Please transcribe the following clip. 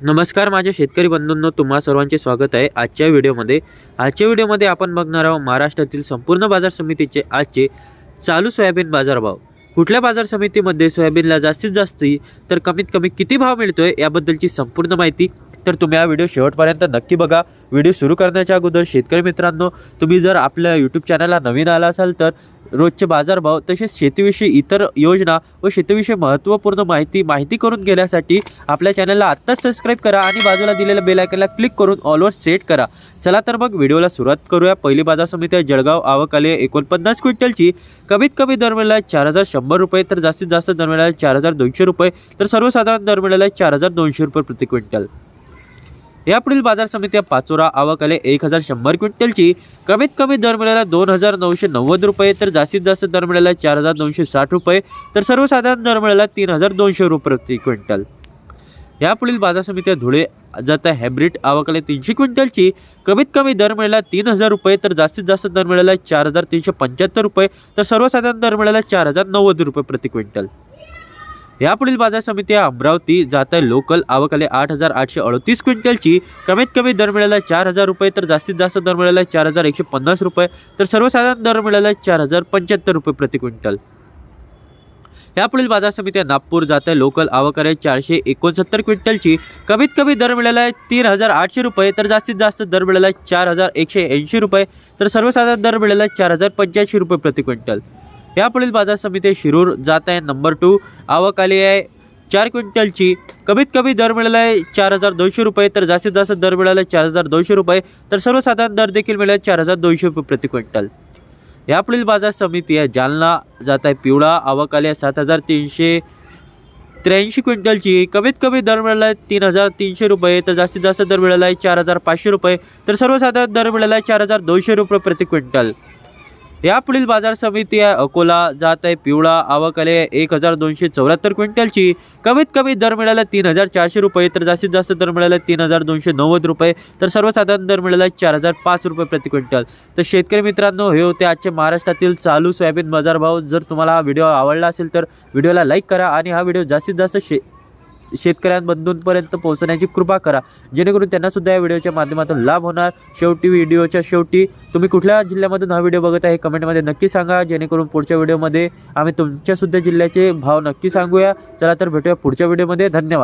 नमस्कार माझ्या शेतकरी बंधूंनो तुम्हा सर्वांचे स्वागत आहे आजच्या व्हिडिओमध्ये. आजच्या व्हिडिओमध्ये आपण बघणार आहोत महाराष्ट्रातील संपूर्ण बाजार समितीचे आजचे चालू सोयाबीन बाजारभाव. कुठल्या बाजार समितीमध्ये सोयाबीनला जास्तीत जास्त तर कमीत कमी किती भाव मिळतोय याबद्दलची संपूर्ण माहिती तर तुम्ही हा व्हिडिओ शेवटपर्यंत नक्की बघा. व्हिडिओ सुरू करण्याच्या अगोदर शेतकरी मित्रांनो तुम्ही जर आपल्या यूट्यूब चॅनलला नवीन आला असाल तर रोजचे बाजारभाव तसेच शेतीविषयी इतर योजना व शेतीविषयी महत्त्वपूर्ण माहिती माहिती करून घेण्यासाठी आपल्या चॅनलला आत्ताच सबस्क्राईब करा आणि बाजूला दिलेल्या बेलायकनला क्लिक करून ऑलवर सेट करा. चला तर मग व्हिडिओला सुरुवात करूया. पहिली बाजार समिती आहे जळगाव आवकाले एकोणपन्नास क्विंटलची. कमीत कमी दर मिळाला चार हजार शंभर रुपये तर जास्तीत जास्त दर मिळाला चार हजार दोनशे रुपये तर सर्वसाधारण दर मिळाला चार हजार दोनशे रुपये प्रति क्विंटल. यापुढील बाजार समित्या पाचोरा आवकाले एक हजार शंभर क्विंटलची. कमीत कमी दर मिळाला दोन हजार नऊशे नव्वद रुपये तर जास्तीत जास्त दर मिळाला चार हजार दोनशे साठ रुपये तर सर्वसाधारण दर मिळाला तीन हजार दोनशे रुपये प्रति क्विंटल. यापुढील बाजार समित्या धुळे जाता आहे हॅब्रिड आवकाले तीनशे क्विंटलची. कमीत कमी दर मिळाला तीन हजार रुपये तर जास्तीत जास्त दर मिळाला चार हजार तीनशे पंच्याहत्तर रुपये तर सर्वसाधारण दर मिळाला चार हजार नव्वद रुपये प्रति क्विंटल. यापुढील बाजार समिती अमरावती जात आहे लोकल आवकाले आठ हजार आठशे अडतीस क्विंटलची. कमीत कमी दर मिळाला चार हजार रुपये तर जास्तीत जास्त दर मिळाला चार हजार एकशे पन्नास रुपये तर सर्वसाधारण दर मिळाला चार हजार पंच्याहत्तर रुपये प्रति क्विंटल. यापुढील बाजार समित्या नागपूर जात आहे लोकल आवक आहे चारशे एकोणसत्तर क्विंटलची. कमीत कमी दर मिळाला आहे तीन हजार आठशे रुपये तर जास्तीत जास्त दर मिळाला आहे चार हजार एकशे ऐंशी रुपये तर सर्वसाधारण दर मिळाला आहे चार हजार पंच्याऐंशी रुपये प्रति क्विंटल. यापुढील बाजार समिती शिरूर जात आहे. नंबर टू आवक आली आहे. चार क्विंटलची. कमीत कमी दर मिळाला आहे चार हजार दोनशे रुपये. तर जास्तीत जास्त दर मिळाला आहे चार हजार दोनशे रुपये. तर सर्वसाधारण दर देखील मिळाला चार हजार दोनशे रुपये प्रति क्विंटल. यापुढील बाजार समिती आहे. जालना जात आहे. पिवळा आवक आली आहे सात हजार तीनशे त्र्याऐंशी क्विंटलची. कमीत कमी दर मिळाला आहे तीन हजार तीनशे रुपये. तर जास्तीत जास्त दर मिळाला आहे चार हजार पाचशे रुपये. तर सर्वसाधारण दर मिळाला आहे चार हजार दोनशे रुपये प्रति क्विंटल. यापुढील बाजार समिती आहे अकोला जात आहे पिवळा आवकले एक हजार दोनशे चौऱ्याहत्तर क्विंटलची. कमीत कमी दर मिळाला तीन हजार चारशे रुपये तर जास्तीत जास्त दर मिळाला तीन हजार दोनशे नव्वद रुपये तर सर्वसाधारण दर मिळाला चार हजार पाच रुपये प्रति क्विंटल. तर शेतकरी मित्रांनो हे होते आजचे महाराष्ट्रातील चालू सोयाबीन बाजारभाव जर तुम्हाला हा व्हिडिओ आवडला असेल तर व्हिडिओला लाईक करा आणि हा व्हिडिओ जास्तीत जास्त शे शेतकऱ्यांबंधूंपर्यंत पोहोचण्याची कृपा करा. जेणेकरून त्यांनासुद्धा या व्हिडिओच्या माध्यमातून लाभ होणार. शेवटी व्हिडिओच्या शेवटी तुम्ही कुठल्या जिल्ह्यामधून हा व्हिडिओ बघत आहे कमेंटमध्ये नक्की सांगा. जेणेकरून पुढच्या व्हिडिओमध्ये आम्ही तुमच्यासुद्धा जिल्ह्याचे भाव नक्की सांगूया. चला तर भेटूया पुढच्या व्हिडिओमध्ये. धन्यवाद.